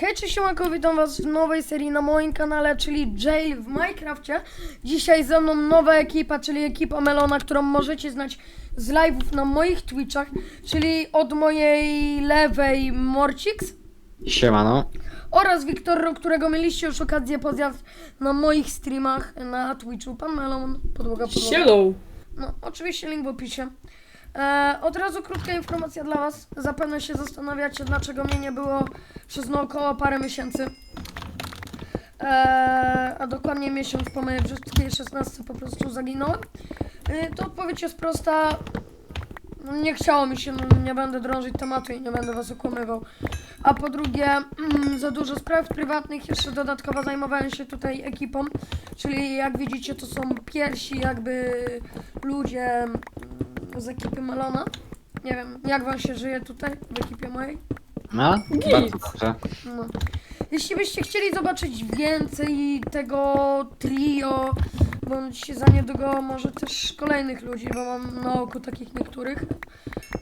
Hej, cześć, siemanko, witam was w nowej serii na moim kanale, czyli Jail w Minecrafcie. Dzisiaj ze mną nowa ekipa, czyli ekipa Melona, którą możecie znać z live'ów na moich Twitchach, czyli od mojej lewej Morcix Siemano. oraz Wiktorro, którego mieliście już okazję poznać na moich streamach na Twitchu. Pan Melon, podłoga, podłoga. Hello! No, oczywiście link w opisie. E, od razu krótka informacja dla Was. Zapewne się zastanawiacie, dlaczego mnie nie było przez no około parę miesięcy. E, a dokładnie miesiąc po mojej brzydkiej 16 po prostu zaginąłem. E, to odpowiedź jest prosta. No, Nie chciało mi się, no, nie będę drążyć tematu i nie będę Was okłamywał. A po drugie, mm, za dużo spraw prywatnych, jeszcze dodatkowo zajmowałem się tutaj ekipą, czyli jak widzicie to są pierwsi jakby ludzie z ekipy Malona. Nie wiem, jak wam się żyje tutaj, w ekipie mojej? No, Git. bardzo dobrze. No. Jeśli byście chcieli zobaczyć więcej tego trio, bądź za niedługo może też kolejnych ludzi, bo mam na oku takich niektórych,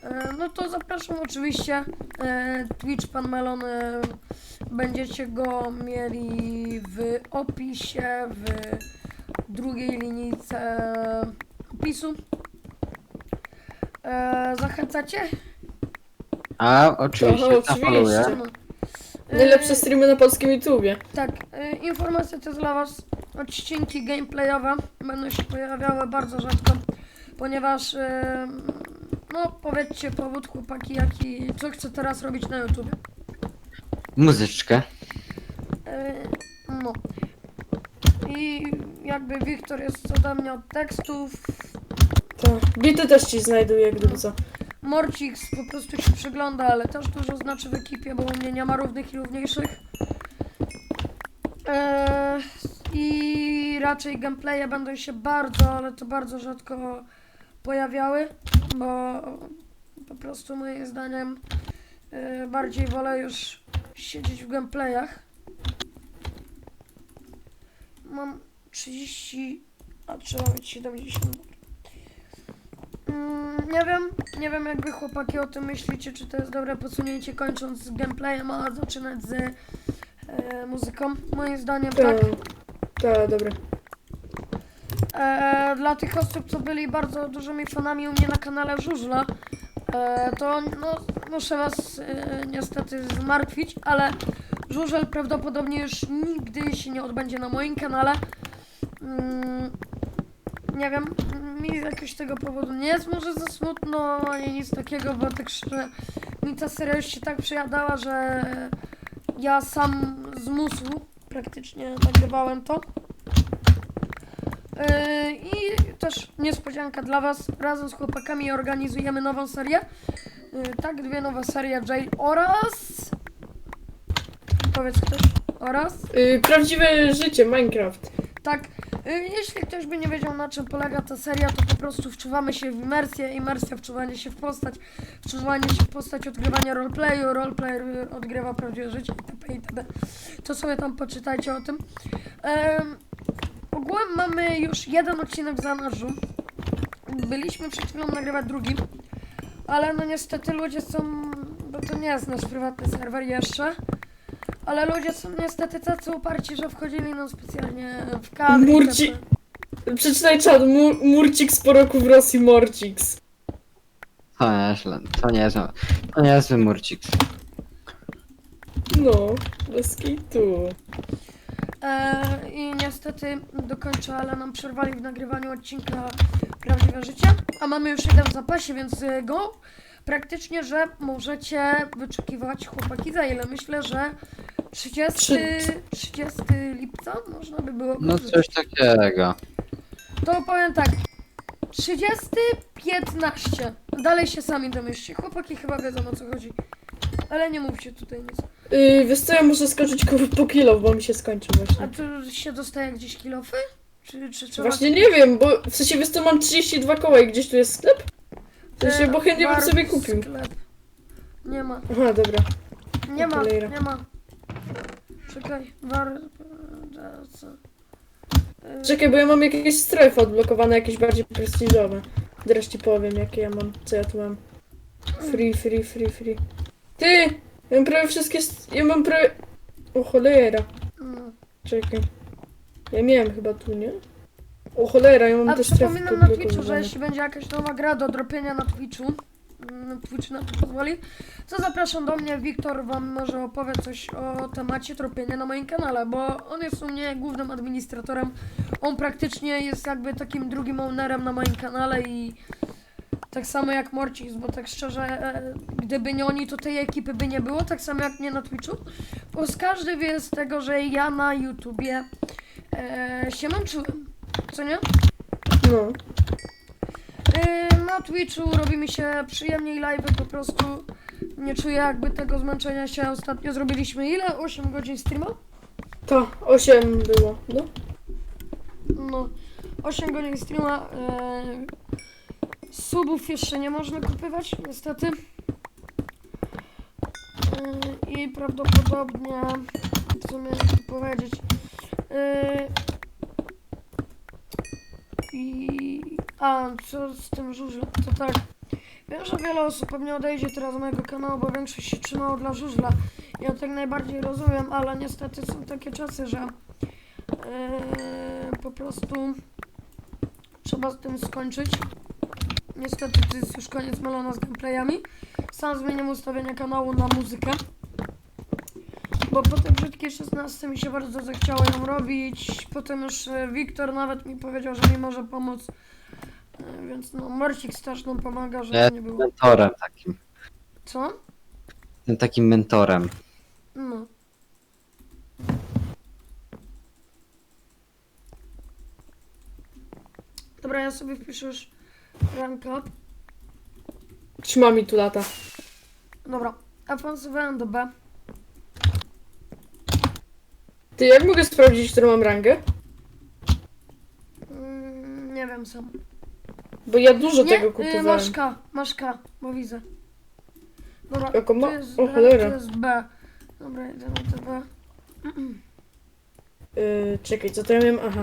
e, no to zapraszam oczywiście. e, Twitch Pan Melon, e, będziecie go mieli w opisie, w drugiej linijce opisu. E, Zachęcacie? A, oczywiście, Aha, zapoluję. oczywiście. No. E, Najlepsze streamy na polskim YouTubie. Tak, y, informacja to jest dla Was. Odcinki gameplayowe będą się pojawiały bardzo rzadko, ponieważ, y, no powiedzcie powód chłopaki, jaki, co chcę teraz robić na YouTube. Muzyczkę. Y, no. I jakby Wiktor jest ode mnie od tekstów, Tak. Bity też ci znajduję, gdyby co. Morcix po prostu się przygląda, ale też dużo znaczy w ekipie, bo u mnie nie ma równych i równiejszych. Eee, I raczej gameplaye będą się bardzo, ale to bardzo rzadko pojawiały, bo po prostu moim zdaniem e, bardziej wolę już siedzieć w gameplayach. Mam 30, a trzeba mieć 70. Mm, nie wiem, nie wiem jak wy chłopaki o tym myślicie, czy to jest dobre posunięcie kończąc z gameplayem, a zaczynać z e, muzyką. Moim zdaniem tak. Tak. Tak, dobra. E, dla tych osób, co byli bardzo dużymi fanami u mnie na kanale Żużla, e, to no, muszę was e, niestety zmartwić, ale Żużel prawdopodobnie już nigdy się nie odbędzie na moim kanale. Mm, nie wiem, mi z jakiegoś tego powodu nie jest może za smutno, ani nic takiego, bo tak szczerze, mi ta seria się tak przejadała, że ja sam z musu praktycznie nagrywałem to. Yy, I też niespodzianka dla Was. Razem z chłopakami organizujemy nową serię. Yy, tak, dwie nowe serie Jail oraz. Powiedz ktoś. Oraz. Yy, prawdziwe życie, Minecraft. Tak, jeśli ktoś by nie wiedział na czym polega ta seria, to po prostu wczuwamy się w imersję, imersja wczuwanie się w postać, wczuwanie się w postać odgrywania roleplayu, roleplay yy, odgrywa prawdziwe życie itp. itd. To sobie tam poczytajcie o tym. Em, ogółem mamy już jeden odcinek w zanadrzu. Byliśmy przed chwilą nagrywać drugi, ale no niestety ludzie są, bo to nie jest nasz prywatny serwer jeszcze, ale ludzie są niestety tacy uparci, że wchodzili nam specjalnie w kadr. Murci- itp. Przeczytaj czat. Mu Murcix po roku w Rosji, Morcix. To nieźle, to niezłe. To niezły murcik. No, bez kitu. E, I niestety dokończę, ale nam przerwali w nagrywaniu odcinka Prawdziwe Życie. A mamy już jeden w zapasie, więc y, go. Praktycznie, że możecie wyczekiwać chłopaki za ile? Myślę, że 30, Trzy- 30 lipca można by było No coś takiego. To powiem tak. 30, 15. Dalej się sami domyślcie. Chłopaki chyba wiedzą o co chodzi. Ale nie mówcie tutaj nic. Yy, wiesz co, ja muszę skoczyć po kilo, bo mi się skończy A właśnie. tu się dostaje gdzieś kilofy? Czy, czy trzeba... Właśnie nie wiem, bo w sensie wiesz co, mam 32 koła i gdzieś tu jest sklep? W sensie, bo chętnie bym Bar- sobie kupił. Sklep. Nie ma, Aha, dobra. nie ma, nie ma. Czekaj, war... Y, Czekaj, bo ja mam jakieś strefy odblokowane, jakieś bardziej prestiżowe. Teraz ci powiem, jakie ja mam, co ja tu mam. Free, free, free, free. Ty! Ja mam prawie wszystkie... st- Ja mam prawie... O cholera. No. Czekaj. Ja miałem chyba tu, nie? O cholera, ja mam A te strefy przypominam na Twitchu, że jeśli będzie jakaś nowa gra do dropienia na Twitchu, mm, Twitch na to pozwoli, to zapraszam do mnie. Wiktor wam może opowie coś o temacie dropienia na moim kanale, bo on jest u mnie głównym administratorem. On praktycznie jest jakby takim drugim ownerem na moim kanale i tak samo jak Morcis, bo tak szczerze, e, gdyby nie oni, to tej ekipy by nie było, tak samo jak nie na Twitchu. Bo z każdy wie z tego, że ja na YouTubie e, się męczyłem, co nie? No. Yy, na Twitchu robi mi się przyjemniej live, po prostu nie czuję jakby tego zmęczenia się. Ostatnio zrobiliśmy ile? 8 godzin streama? To, 8 było, no. No, 8 godzin streama. Yy, subów jeszcze nie można kupywać, niestety. Yy, I prawdopodobnie, co miałem tu powiedzieć? Yy, I... A, co z tym żużlem? To tak. Wiem, że wiele osób pewnie odejdzie teraz z mojego kanału, bo większość się trzymało dla żużla. Ja tak najbardziej rozumiem, ale niestety są takie czasy, że Eee, po prostu trzeba z tym skończyć. Niestety to jest już koniec Melona z gameplayami. Sam zmieniam ustawienia kanału na muzykę. Bo po tej brzydkiej 16 mi się bardzo zachciało ją robić. Potem już e, Wiktor nawet mi powiedział, że mi może pomóc. Więc no, Marcik też nam pomaga, żeby Ja nie było. mentorem takim. Co? Tym takim mentorem. No. Dobra, ja sobie wpiszę już ranka. Trzyma mi tu lata. Dobra, awansowałem do B. Ty, jak mogę sprawdzić, którą mam rangę? Mm, nie wiem sam. Bo ja dużo nie, tego y, kupowałem. masz K, masz K, bo widzę. Dobra, Jako ma- to jest o, B, cholera. to jest B. Dobra, idę na to B. Yy, czekaj, co to ja miałem? Aha.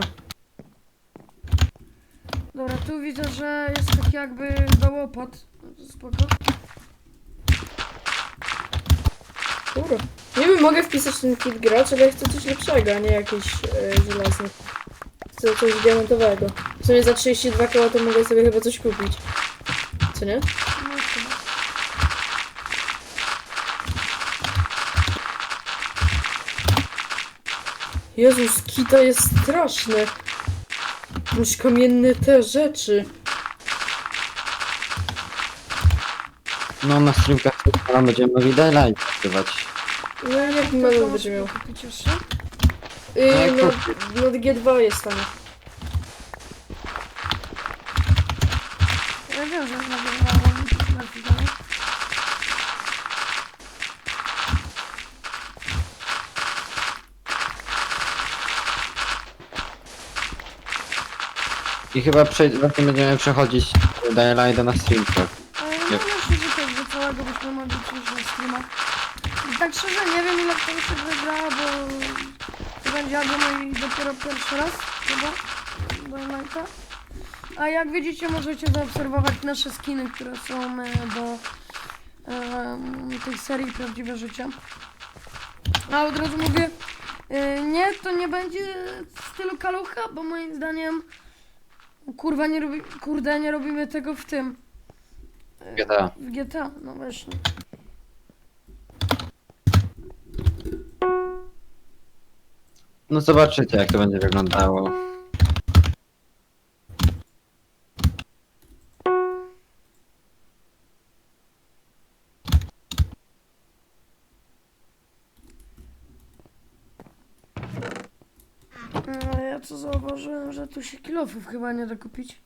Dobra, tu widzę, że jest taki jakby. No to Spoko. Dobra. Nie wiem, mogę wpisać ten kit gracz, ale ja chcę coś lepszego, a nie jakiś yy, żelazny. Chcę coś diamentowego. W sumie za 32 koła to mogę sobie chyba coś kupić. Co nie? No chyba. Jezus, kita jest straszne. Już kamienne te rzeczy. No na streamkach tam będziemy mogli daylight. No jak możesz będzie miał. kupić jeszcze? Yy, No, jak no, no G2 jest tam. Ja wiem, że nagrywałam na chwilę. I chyba przej- właśnie będziemy przechodzić daylight na streamkach. Ale Nie. nie myślę, że tak do całego byśmy mogli przyjść na streama. Tak szczerze nie wiem ile to się wygra, bo to będzie albo mój dopiero pierwszy raz chyba do Unite'a. A jak widzicie możecie zaobserwować nasze skiny, które są e, do em, tej serii Prawdziwe Życie. A od razu mówię, e, nie, to nie będzie w stylu kalucha, bo moim zdaniem kurwa nie robi, kurde nie robimy tego w tym. e, GTA. w GTA, no właśnie. No zobaczycie jak to będzie wyglądało. Tu się kilofów chyba nie da kupić.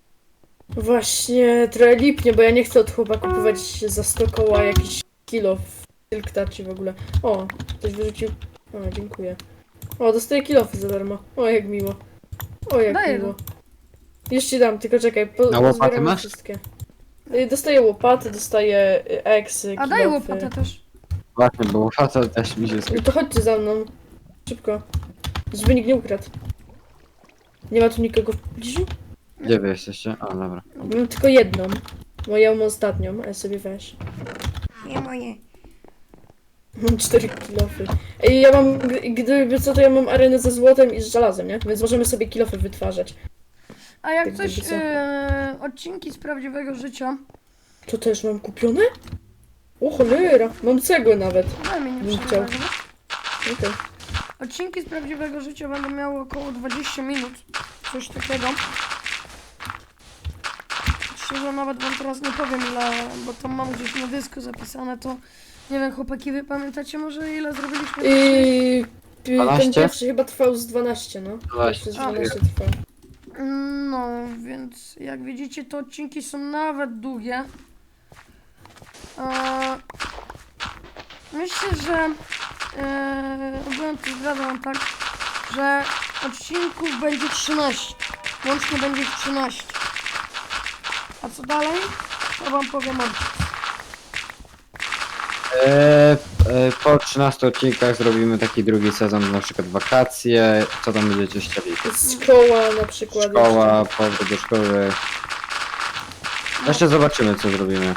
Właśnie, trochę lipnie, bo ja nie chcę od chłopa kupować za 100 koła jakiś kilo w Silk Touch i w ogóle. O, ktoś wyrzucił. O, dziękuję. O, dostaję kilofy za darmo. O, jak miło. O, jak Daj miło. Już ci dam, tylko czekaj, po, A łopaty pozbieram masz? wszystkie. Y, Dostaję łopaty, dostaję y, eksy, A daj kilofy. łopatę też. Właśnie, bo facet też mi się No skończył. to chodźcie za mną. Szybko. Żeby nikt nie ukradł. Nie ma tu nikogo w pobliżu? Gdzie wy jesteście? O, dobra. Mam tylko jedną. Moją ostatnią, ale sobie weź. Nie moje. Mam 4 kilofy. Ej, ja mam, gdyby co, to ja mam arenę ze złotem i z żelazem, nie? Więc możemy sobie kilofy wytwarzać. A jak Jak coś, co? e, odcinki z prawdziwego życia, To też mam kupione? O cholera, mam cegłę nawet. daj mi nie Bym chciał. dobra? Okej. Odcinki z prawdziwego życia będą miały około 20 minut, coś takiego. Szczerze nawet wam teraz nie powiem ile, bo tam mam gdzieś na dysku zapisane, to nie wiem chłopaki, wy pamiętacie może ile zrobiliśmy? I... Ten 12? pierwszy chyba trwał z 12, no. Pierwszy z 12 trwał. No, więc jak widzicie, to odcinki są nawet długie. E, myślę, że ogólnie to zdradzam tak, że odcinków będzie 13. Łącznie będzie ich 13. A co dalej? To wam powiem ojciec. E, e, po 13 odcinkach zrobimy taki drugi sezon, na przykład wakacje, co tam będziecie chcieli. Szkoła na przykład. Szkoła, powrót do szkoły. Jeszcze zobaczymy co zrobimy. E,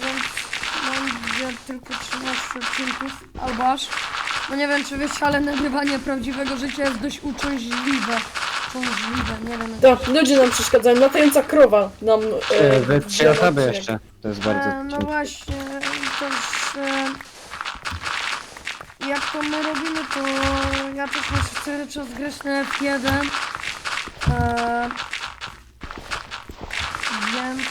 więc będzie tylko 13 odcinków, albo aż. No nie wiem, czy wiecie, ale nagrywanie prawdziwego życia jest dość uciążliwe. Uciążliwe, nie wiem. jak- Tak, ludzie nam przeszkadzają. Latająca krowa nam... E, we trzy wzięła osoby odcinek. jeszcze. To jest bardzo E, no ciężkie. właśnie, też e, jak to my robimy, to ja też muszę cały czas grać na F1. E, więc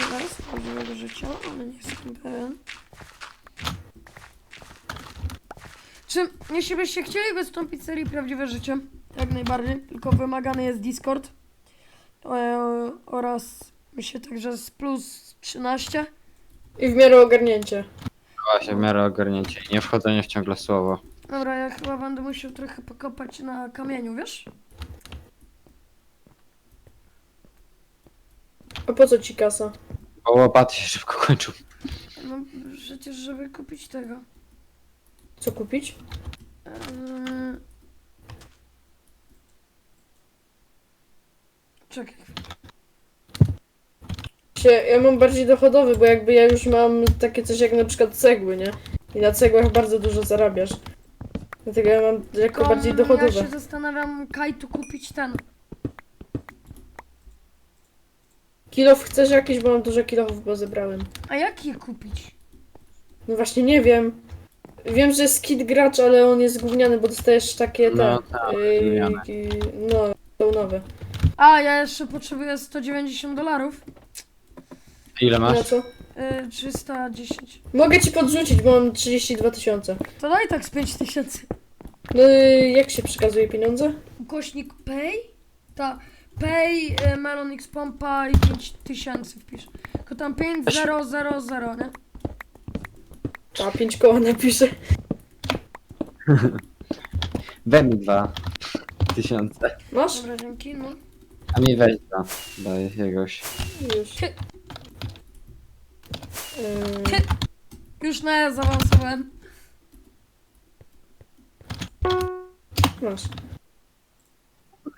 chyba tyle z prawdziwego życia, ale nie jestem pewien. Czy jeśli byście chcieli wystąpić w serii Prawdziwe Życie, jak najbardziej, tylko wymagany jest Discord e, oraz myślę także z plus 13. I w miarę ogarnięcie. Właśnie w miarę ogarnięcie. Nie wchodzenie w ciągle słowo. Dobra, ja chyba będę musiał trochę pokopać na kamieniu, wiesz? A po co ci kasa? Bo łopaty się szybko kończą. No przecież, żeby kupić tego. Co kupić? Eee... Czekaj. Się, ja mam bardziej dochodowy, bo jakby ja już mam takie coś jak na przykład cegły, nie? I na cegłach bardzo dużo zarabiasz. Dlatego ja mam jako Tylko bardziej Ja dochodowe. się zastanawiam, Kajtu kupić ten. Kilof chcesz jakiś, bo mam dużo kilofów, bo zebrałem. A jak je kupić? No właśnie nie wiem. Wiem, że jest kit gracz, ale on jest gówniany, bo dostajesz takie te... No tak, gówniane. yy, no, są nowe. A, ja jeszcze potrzebuję 190 dolarów. Ile Na masz? co? Yy, 310. Mogę ci podrzucić, bo mam 32 tysiące. To daj tak z 5000. No yy, jak się przekazuje pieniądze? Ukośnik pay? Ta pay, y, melon x pompa i 5000 wpisz. Tylko tam 5000, nie? A, 5 koła napiszę. We mi dwa tysiące. Masz? Dobra, dzięki, no. A mi weź dwa. Daj jakiegoś. Już. Ty. Yy, Ty. Już na zaawansowałem. masz.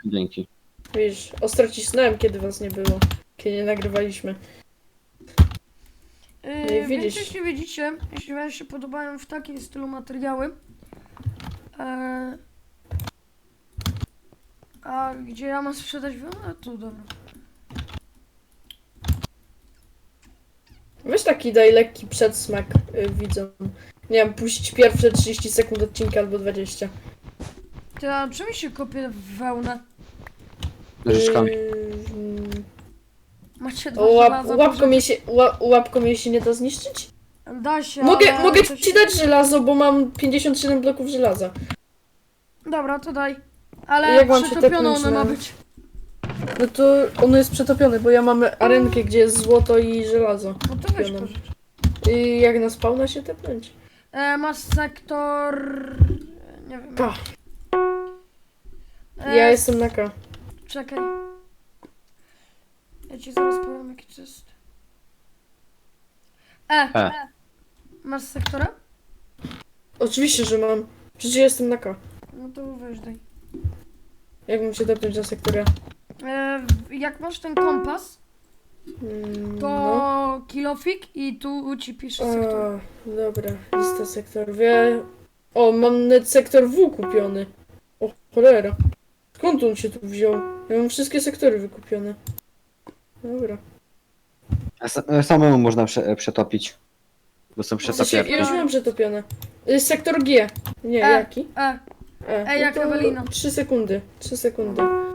Dzięki. Widzisz, ostro cisnąłem, kiedy was nie było. Kiedy nie nagrywaliśmy. Yy, i więc widzisz. jeśli widzicie, jeśli wam się podobają w takim stylu materiały, e, a gdzie ja mam sprzedać, a tu dobra. Weź taki daj lekki przedsmak yy, widzom. Nie wiem, puść pierwsze 30 sekund odcinka albo 20. Ty, a czym się kopie w wełnę? Nożyczkami. Yy, mm. Macie dwa łap, żelaza, łapką, ła, łapką się nie da zniszczyć? Da się, Mogę, ale mogę coś- ci dać żelazo, bo mam 57 bloków żelaza. Dobra, to daj. Ale Jak mam się przetopiona tepnąć ona ma na- być. No to ono jest przetopione, bo ja mam arenkę, gdzie jest złoto i żelazo. No to weź pożycz. I jak na spawna się tepnąć? E, masz sektor... Nie wiem. Pa, E, ja jestem na K. Czekaj. Ja ci zaraz powiem jaki to jest. E. E. Masz sektora? Oczywiście, że mam. Przecież jestem na K. No to weź daj. Jak mam się tepnąć na sektorze? E, jak masz ten kompas, Mm, to no. kilofik i tu ci pisze sektor. A, dobra, lista sektorów. Ja... O, mam net sektor W kupiony. O, cholera. Skąd on się tu wziął? Ja mam wszystkie sektory wykupione. Dobra. A sa- e, Samemu można prze, przetopić. Bo są W sensie, ja już mam przetopione. Y, Sektor G. Nie, E. jaki? E, E, E, jak Ewelina. 3 sekundy. 3 sekundy. Mm,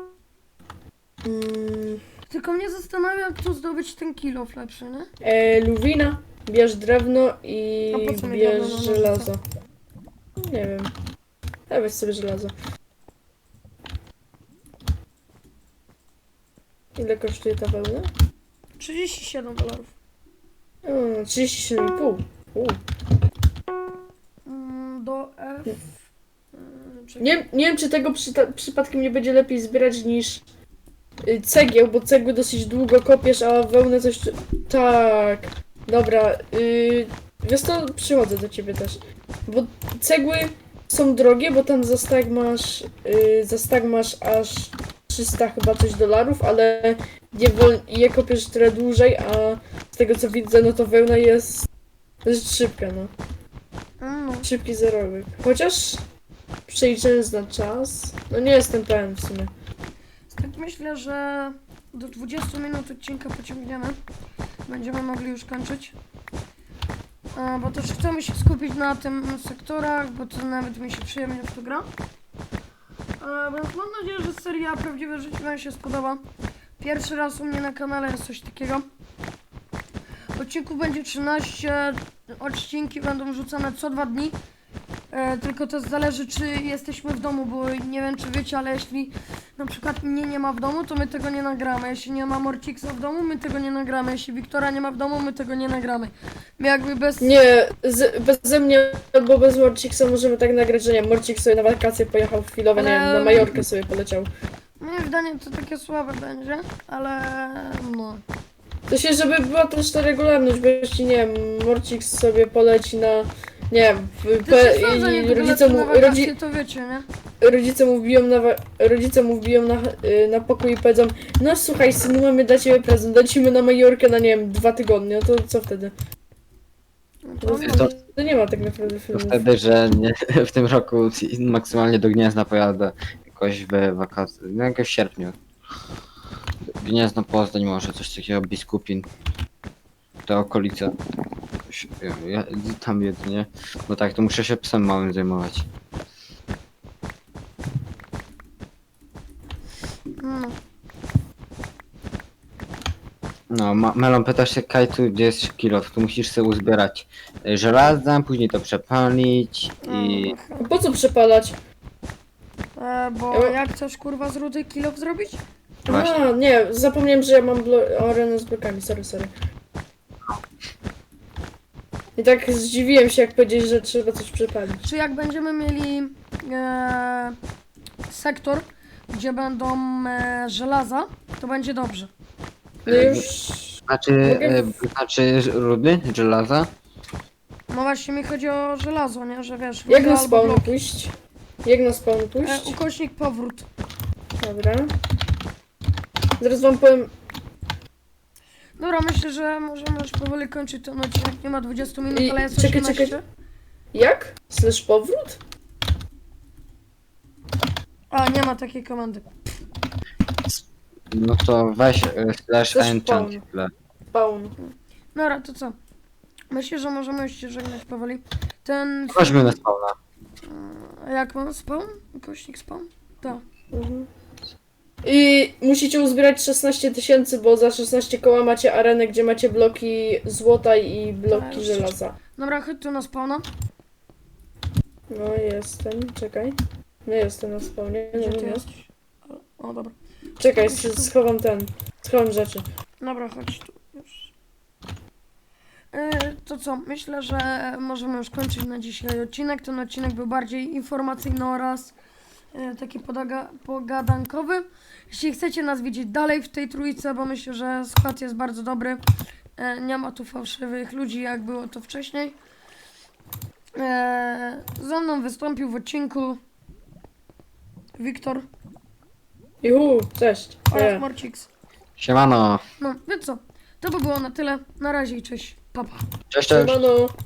tylko mnie zastanawia, jak tu zdobyć ten kilof lepszy, nie? e, Luwina. Bierz drewno i A po co mi bierz drewno na nożyce? żelazo. Nie wiem. Ja weź sobie żelazo. Ile kosztuje ta wełna? 37 dolarów. O, 37,5. U. Mm, do F... Mm, czekaj. Nie, nie wiem, czy tego przyta- przypadkiem nie będzie lepiej zbierać niż y, cegieł, bo cegły dosyć długo kopiesz, a wełnę coś... Tak. Dobra. Y, wiesz co, przychodzę do ciebie też. Bo cegły są drogie, bo tam za stag masz... Y, za stag masz aż 300 chyba coś dolarów, ale je, wol- je kopiesz tyle dłużej, a z tego co widzę, no to wełna jest dość szybka, no. Mm. Szybki zarobek. Chociaż przeliczając na czas, no nie jestem pewien w sumie. Tak myślę, że do 20 minut odcinka pociągniemy. Będziemy mogli już kończyć. E, Bo też chcemy się skupić na tym sektorach, bo to nawet mi się przyjemnie w to gra. E, mam nadzieję, że seria Prawdziwe Życie Wam się spodoba. Pierwszy raz u mnie na kanale jest coś takiego. Odcinków będzie 13, odcinki będą rzucane co dwa dni. E, tylko to zależy, czy jesteśmy w domu, bo nie wiem, czy wiecie, ale jeśli na przykład mnie nie ma w domu, to my tego nie nagramy. Jeśli nie ma Morcixa w domu, my tego nie nagramy. Jeśli Wiktora nie ma w domu, my tego nie nagramy. My jakby bez... Nie, z, beze mnie albo bez Morcixa możemy tak nagrać, że nie, Morcik sobie na wakacje pojechał chwilowo, nie Ale- wiem, na Majorkę sobie poleciał. Moim zdaniem to takie słabe będzie, ale no. To się, żeby była też ta regularność, bo jeśli, nie wiem, Morcik sobie poleci na, nie w- pe, przesądzę, i rodzice mu, na wakacje, rodzi, to wiecie, nie? rodzice mu wbiją na, wa- rodzice mu wbiją na, y, na pokój i powiedzą, no słuchaj synu, mamy dla ciebie prezent, lecimy na Majorkę na, nie wiem, dwa tygodnie, no to co wtedy? No To, to, To- to nie ma tak naprawdę To filmów. wtedy, że nie, w tym roku maksymalnie do Gniezna pojadę jakoś w wakacje, no jakoś w sierpniu. Gniezno, Poznań może, coś takiego, Biskupin. Te okolice. Ja, ja, tam jedynie. No tak, to muszę się psem małym zajmować. no. No, ma, Melon, pytasz się, Kajtu, gdzie jest kilo? Tu musisz sobie uzbierać y, żelaza, później to przepalić i... Po co przepalać? e, bo Ja- jak chcesz kurwa z rudy kilof zrobić? Właśnie. A, nie, zapomniałem, że ja mam blo- arenę z blokami, sorry, sorry. I tak zdziwiłem się, jak powiedziałeś, że trzeba coś przepalić. Czy jak będziemy mieli e, sektor, gdzie będą e, żelaza, to będzie dobrze. No już... Znaczy, Mogę- y, znaczy rudy, żelaza? No właśnie mi chodzi o żelazo, nie? Że wiesz, Jak ruda na albo spawn blok. pójść? Jak na spawn E, pójść? ukośnik powrót. Dobra. Zaraz wam powiem... Dobra, myślę, że możemy już powoli kończyć ten odcinek. Nie ma 20 minut, I- ale jest czekaj, 18. czekaj. Jak? Slash powrót? A, nie ma takiej komandy. No to weź y, slash Slash enchant. spawn. Dobra, to co? Myślę, że możemy już się żegnać powoli. Ten... Chodźmy na spawna. A jak mam spawn? Ukośnik spawn? Tak. Mhm. I musicie uzbierać 16 tysięcy, bo za 16 koła macie arenę, gdzie macie bloki złota i bloki już. żelaza. Dobra, chodź tu na spawna. No jestem, czekaj. No jestem na spawnie, Gdzie ty jesteś? O, dobra. Czekaj, s- schowam ten, schowam rzeczy. Dobra, chodź tu już. Yy, to co? Myślę, że możemy już kończyć na dzisiaj odcinek. Ten odcinek był bardziej informacyjny oraz yy, taki podaga, pogadankowy. Jeśli chcecie nas widzieć dalej w tej trójce, bo myślę, że skład jest bardzo dobry. Yy, nie ma tu fałszywych ludzi, jak było to wcześniej. Yy, ze mną wystąpił w odcinku Wiktor Juhu, cześć. oraz. Morcix. Siemano. No, więc co? To by było na tyle. Na razie i cześć. Papa. Pa. Cześć, cześć. Siemano.